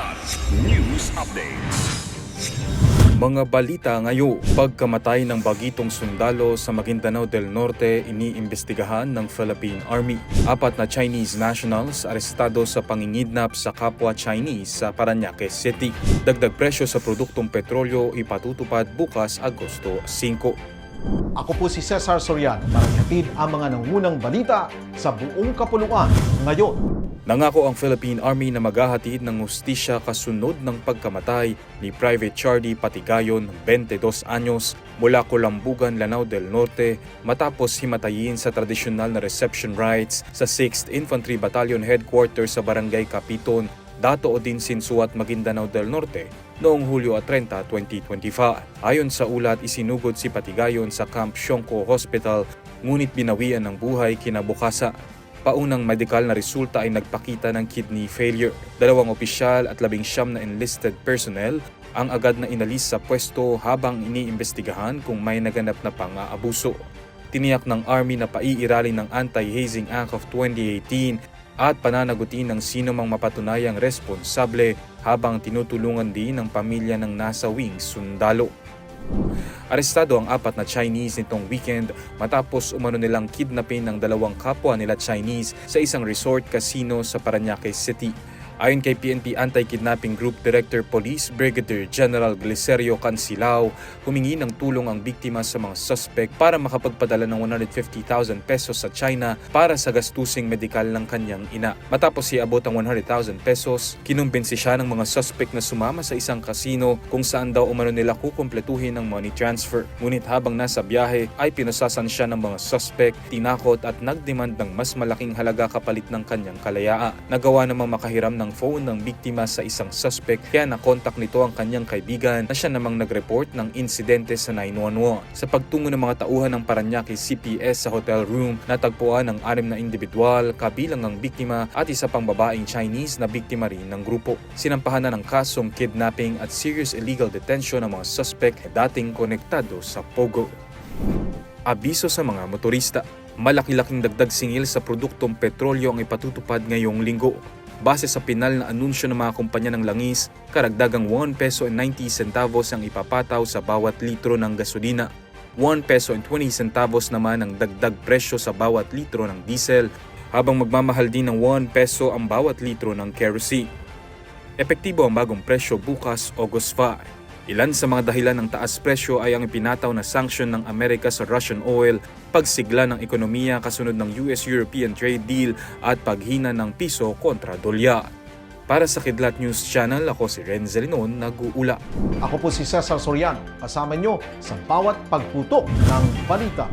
Kilat News Updates. Mga balita ngayon, pagkamatay ng bagitong sundalo sa Maguindanao del Norte iniimbestigahan ng Philippine Army. Apat na Chinese nationals arestado sa pangingidnap sa kapwa Chinese sa Paranaque City. Dagdag presyo sa produktong petrolyo ipatutupad bukas Agosto 5. Ako po si Cesar Soriano para ang mga nangunang balita sa buong kapuluan ngayon. Nangako ang Philippine Army na maghahatid ng hustisya kasunod ng pagkamatay ni Private Charlie Patigayon, 22 anyos, mula Colambugan, Lanao del Norte matapos himatayin sa tradisyonal na reception rites sa 6th Infantry Battalion Headquarters sa Barangay Capiton, Dato Odin Sinsuat, Maguindanao del Norte noong Hulyo 30, 2025. Ayon sa ulat, isinugod si Patigayon sa Camp Shonko Hospital ngunit binawian ng buhay kinabukasan. Paunang medikal na resulta ay nagpakita ng kidney failure. Dalawang opisyal at labing siyam na enlisted personnel ang agad na inalis sa pwesto habang iniimbestigahan kung may naganap na pang-aabuso. Tiniyak ng Army na paiiralin ng Anti-Hazing Act of 2018 at pananagutin ng sino mang mapatunayang responsable habang tinutulungan din ng pamilya ng nasawing sundalo. Arestado ang apat na Chinese nitong weekend matapos umano nilang kidnapin ng dalawang kapwa nila Chinese sa isang resort casino sa Paranaque City. Ayon kay PNP Anti-Kidnapping Group Director Police Brigadier General Glicerio Cancilao, humingi ng tulong ang biktima sa mga suspect para makapagpadala ng 150,000 pesos sa China para sa gastusing medikal ng kanyang ina. Matapos iabot ang 100,000 pesos, kinumbinsi siya ng mga suspect na sumama sa isang kasino kung saan daw umano nila kukumpletuhin ng money transfer. Ngunit habang nasa biyahe ay pinusasan siya ng mga suspect, tinakot at nagdemand ng mas malaking halaga kapalit ng kanyang kalayaan. Nagawa namang makahiram ng phone ng biktima sa isang suspect kaya nakontak nito ang kanyang kaibigan na siya namang nag-report ng insidente sa 911. Sa pagtungo ng mga tauhan ng Paranaque CPS sa hotel room, natagpuan ang anim na individual kabilang ang biktima at isa pang babaeng Chinese na biktima rin ng grupo. Sinampahan na ng kasong kidnapping at serious illegal detention ng mga suspect na dating konektado sa Pogo. Abiso sa mga motorista. Malaki-laking dagdag singil sa produktong petrolyo ang ipatutupad ngayong linggo. Base sa pinal na anunsyo ng mga kumpanya ng langis, karagdagang 1 peso and 90 centavos ang ipapataw sa bawat litro ng gasolina. 1 peso and 20 centavos naman ang dagdag presyo sa bawat litro ng diesel, habang magmamahal din ng 1 peso ang bawat litro ng kerosene. Epektibo ang bagong presyo bukas August 5. Ilan sa mga dahilan ng taas presyo ay ang ipinataw na sanction ng Amerika sa Russian oil, pagsigla ng ekonomiya kasunod ng US-European trade deal at paghina ng piso kontra dolyar. Para sa Kidlat News Channel, ako si Renzel Linon, nag-uula. Ako po si Cesar Soriano, kasama nyo sa bawat pagputok ng balita.